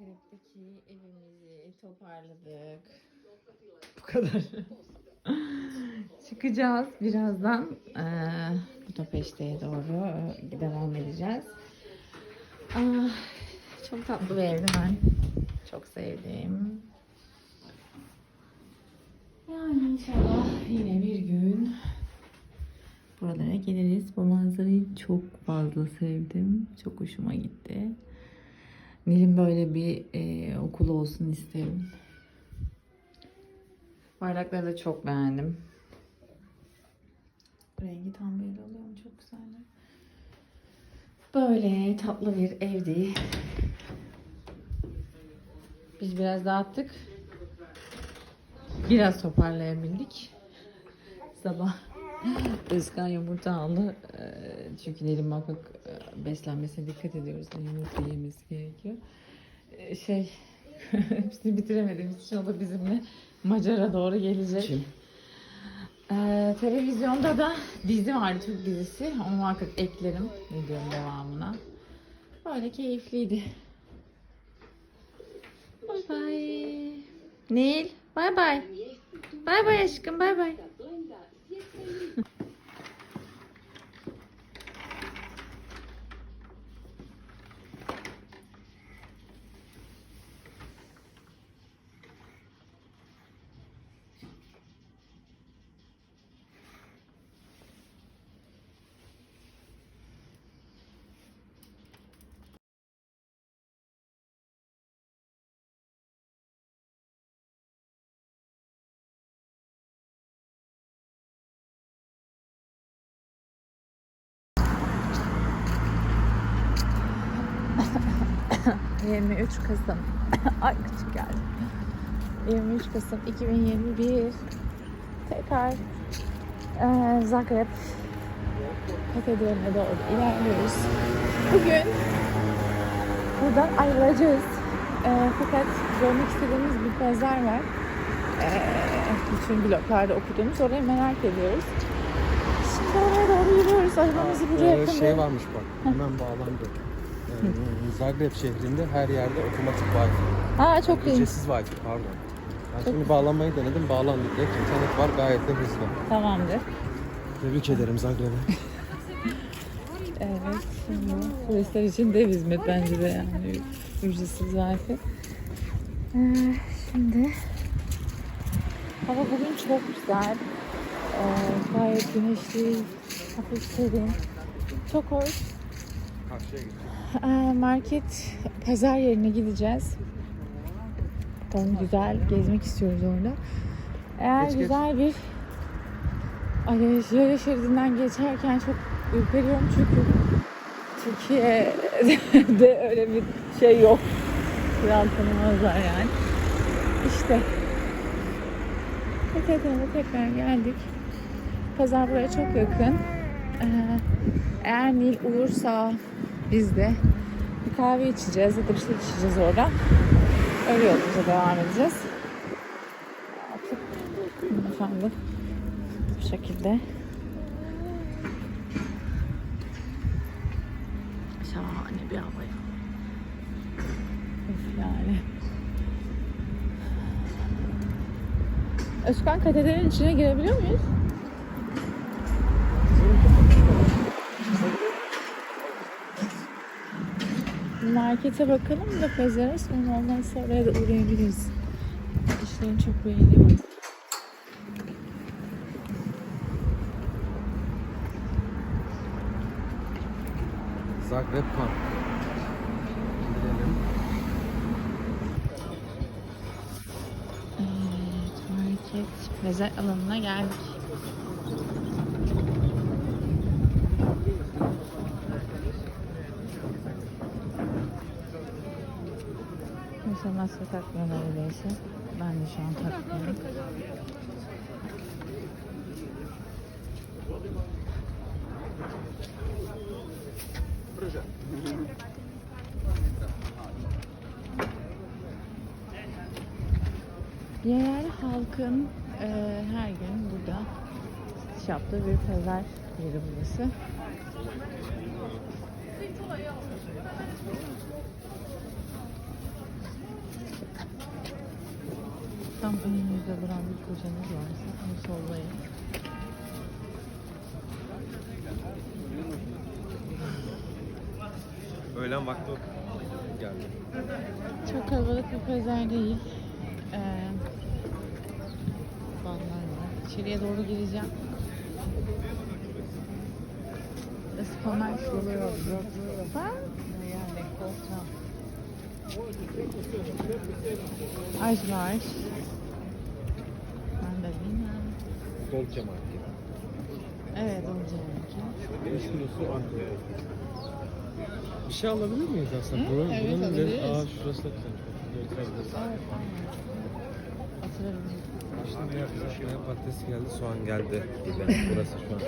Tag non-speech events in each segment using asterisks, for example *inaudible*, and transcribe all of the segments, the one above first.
Zagreb'deki evimizi toparladık. Bu kadar. Çıkacağız birazdan. Ee, Budapeşte'ye doğru devam edeceğiz. Ah, çok tatlı bir evdi ben. Çok sevdim. Yani inşallah yine bir gün buralara geliriz. Bu manzarayı çok fazla sevdim. Çok hoşuma gitti. Nil'in böyle bir e, okulu olsun isterim. Bardakları da çok beğendim. Rengi tam belli oluyor mu? Çok güzeller. Böyle tatlı bir evdi. Biz biraz dağıttık. Biraz toparlayabildik. Sabah *gasps* Özkan yumurta aldı. Ee, Çünkü Nil'in muhakkak e, beslenmesine dikkat ediyoruz. Yumurta yemesi gerekiyor. Ee, Şey, *laughs* hepsini bitiremediğimiz için o da bizimle Macar'a doğru gelecek. Kim? Ee, televizyonda da dizi vardı Türk dizisi. Onu muhakkak eklerim videonun devamına. Böyle keyifliydi. Bye bye. Nil, bye bye. Bye bye aşkım, bye bye. ...23 Kasım... *laughs* Ay küçük geldi. 23 Kasım 2021... Tekrar... eee Zagreb... Katedrali'ne doğru ilerliyoruz. Bugün... Buradan ayrılacağız. Eee, fakat görmek istediğimiz bir pazar var. Eee, bütün bloglarda okuduğumuz orayı merak ediyoruz. Şimdi oraya doğru yürüyoruz. Arabamızı buraya Ee, yakın. şey varmış bak, hemen bağlandı. Ee, Zagreb şehrinde her yerde otomatik Wi-Fi. Ha çok iyi. Ücretsiz Wi-Fi pardon. Ben şimdi bağlanmayı denedim, bağlandı direkt. İnternet var, gayet de hızlı. Tamamdır. Tebrik ederim Zagreb'e. *laughs* Evet. Şimdi turistler için dev hizmet bence de yani. Ücretsiz wifi. Ee, şimdi hava bugün çok güzel. Ee, gayet güneşli, hafif serin. Çok hoş. Ee, market pazar yerine gideceğiz. Bakalım güzel gezmek istiyoruz orada. Eğer Geç, geç. güzel bir Ay, yaya şeridinden geçerken çok ürperiyorum çünkü Türkiye'de *laughs* öyle bir şey yok. Kural tanımazlar yani. İşte Katedral'e tekrar geldik. Pazar buraya çok yakın. Ee, eğer Nil uyursa biz de bir kahve içeceğiz ya da bir şey içeceğiz orada. Öyle yolumuza devam edeceğiz. Efendim bu şekilde. Şahane bir hava ya. Of yani. Özkan katedralin içine girebiliyor muyuz? Markete bakalım da pazara sonra ondan sonra oraya da uğrayabiliriz. İşlerini çok beğeniyorum. Zagreb Park. Gidelim. Evet, market pazar alanına geldik. Kimse maske takmıyor neredeyse. Ben de şu an takmıyorum. Yerel halkın e, her gün burada yaptığı bir pazar yeri burası. Tam önümüzde duran bir kocanız varsa onu sollayın. Öğlen vakti geldi. Çok kalabalık bir pazar değil. Ee, ballar var. İçeriye doğru gireceğim. Ispanak geliyor. Bak. Yani kolça. Aç var. Mandalina. Dolce Market. Evet olacak. 5 kilosu Ankara. Bir şey alabilir miyiz aslında? Hı? Buranın, Evet, buranın alabiliriz. Aa şurası da güzel. Hatırlarım. İşte ne yapacağız? Patates geldi, soğan geldi. Burası şu an.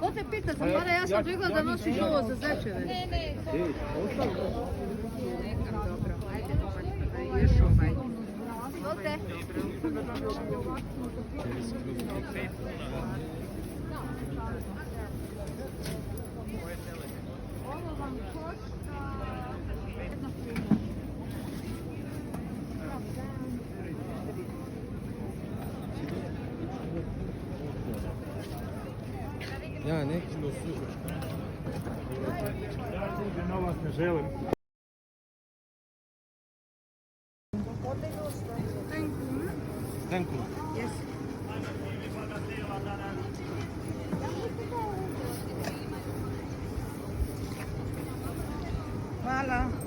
Ko te pita, sam mora ja sam rekla da nosiš ovo za začeve. Ne, ne, Dobro, ajde, Ovo vam hoće. Yani kilosu Thank you.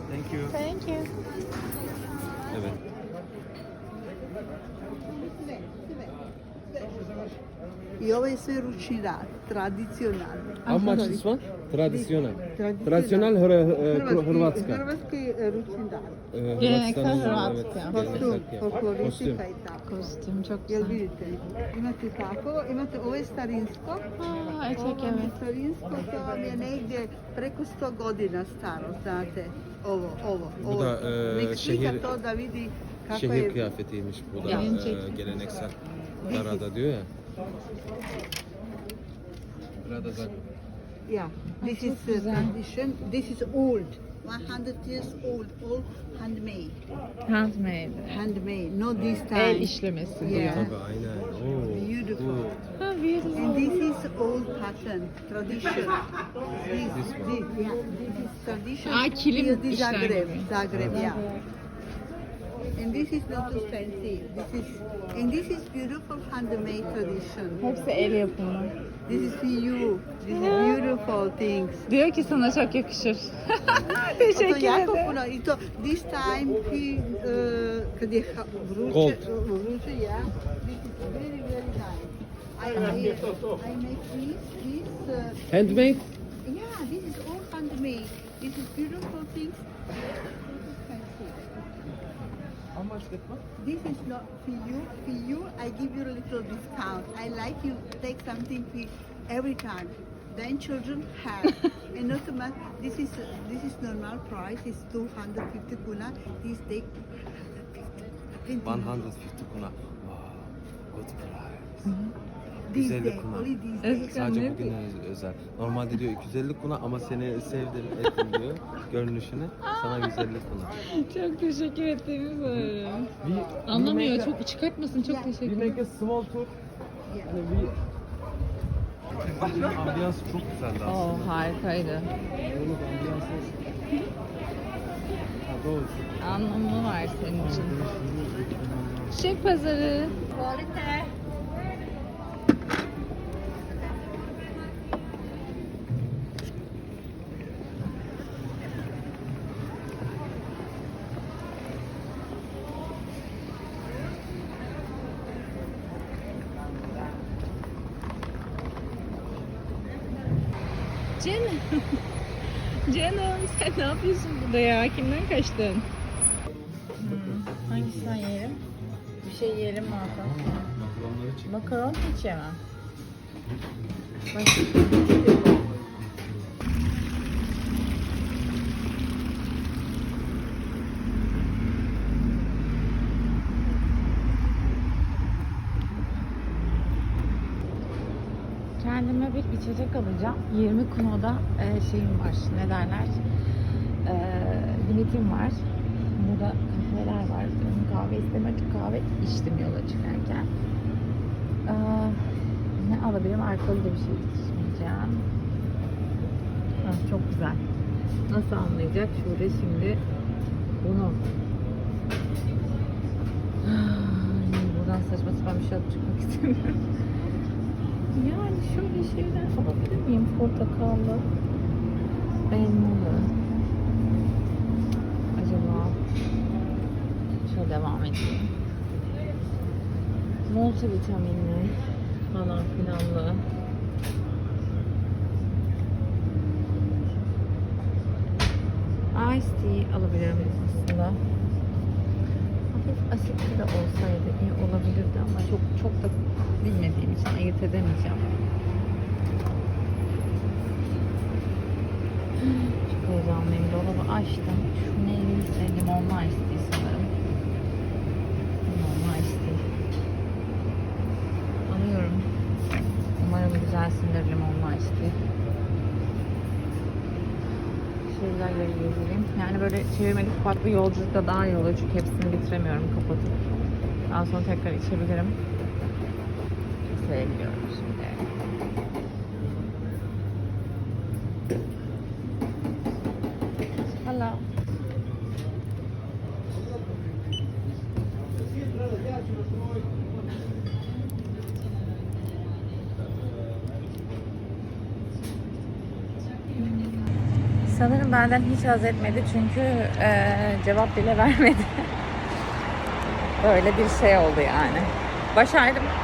Thank you. Thank you. Evet. I ovaj sve ručni rad, tradicionalni. How much this one? Tradisyonel. Tradicional. Tradisyonel Hr- Hrvatski, Hrvatska. hrvatski ručni rad. Geleneksel Hırvatistan'ın, Hrvatska. Evet, Kostum, folkloristika i tako. Kostüm çok Jel vidite? Imate tako, imate ovo je starinsko. Aa, etek Ovo je starinsko, to vam je negdje preko 100 godina staro, znate. Ovo, ovo, Bu ovo. da, e, Nek slika şehir- to da vidi kako Şehir je kıyafetiymiş bu da e, geleneksel. Darada diyor ya. Rada. Yeah, this is uh, güzel. tradition. This is old, 100 years old, all handmade. Handmade. Handmade, not this time. El işlemesi. Yeah. Tabii aynen. Oo, Beautiful. Ha, beautiful. And this is old pattern, tradition. This, This yeah, this is tradition. Aa, kilim Zagreb, gibi. Zagreb, yeah. And this is not too fancy. This is, and this is beautiful handmade tradition. Hepsi el yapımı. This is you. This is beautiful things. Diyor ki sana çok yakışır. *laughs* Teşekkür ederim. puno. I to this time he, uh, kad je vruće, Gold. vruće, yeah, this is very, very nice. I, I, I make this, this, uh, Handmade? yeah, this is all handmade. This is beautiful things. How much that one? This is not for you. For you, I give you a little discount. I like you take something for every time. Then children have, *laughs* and not so much. This is this is normal price. It's 250 kuna. This take uh, 150. 150 kuna. Wow, good price. 150 day, kuna. only. Sadece Ne öz- özel. Normalde diyor 250 kuna ama seni sevdim ettim diyor. Görünüşüne. Sana 150 kuna. Çok teşekkür ettiğimi. We, Anlamıyor. we make a- Çok çıkartmasın. Çok. We teşekkür make a small tour. Yeah. Hani we... Ambiyans çok güzeldi aslında. Oo harikaydı. Buranın ambiyansı Ha doğru. Anlamı var senin için. Çiçek pazarı. Canım. *laughs* Canım sen ne yapıyorsun burada ya? Kimden kaçtın? Hmm, hangisinden yiyelim? Bir şey yiyelim mi Hakan? Makaronları çek. Makaron hiç yemem. Kendime bir içecek alacağım. 20 Kuno'da e, şeyim var, ne derler, e, limitim var. Burada kahveler var. Canım kahve istemedim, kahve içtim yola çıkarken. E, ne alabilirim? Alkollü de bir şey içmeyeceğim. Ha, çok güzel. Nasıl anlayacak? Şurada şimdi bunu. Ay, Buradan saçma sapan bir şey alıp çıkmak istemiyorum. Yani şöyle şeyler alabilir miyim? Portakallı, elmalı. Acaba şöyle devam edeyim. Multivitaminli falan filanlı. Ice tea alabilirim aslında. Hafif asitli de olsaydı iyi olabilirdi ama çok çok da bilmediğim için ayırt edemeyeceğim. Çok heyecanlıyım. Dolabı açtım. Şu neyse limonlu ice sanırım. Limonlu ice tea. Alıyorum. Umarım güzelsindir limonlu ice tea. Şeyler gezeyim. Yani böyle çevirmeli kapaklı yolculukta daha iyi olur çünkü hepsini bitiremiyorum kapatıp. Daha sonra tekrar içebilirim. Sevmiyorum şimdi. Sanırım benden hiç haz etmedi çünkü eee, cevap bile *laughs* vermedi. Böyle bir şey oldu yani. Başardım. 10 kilo.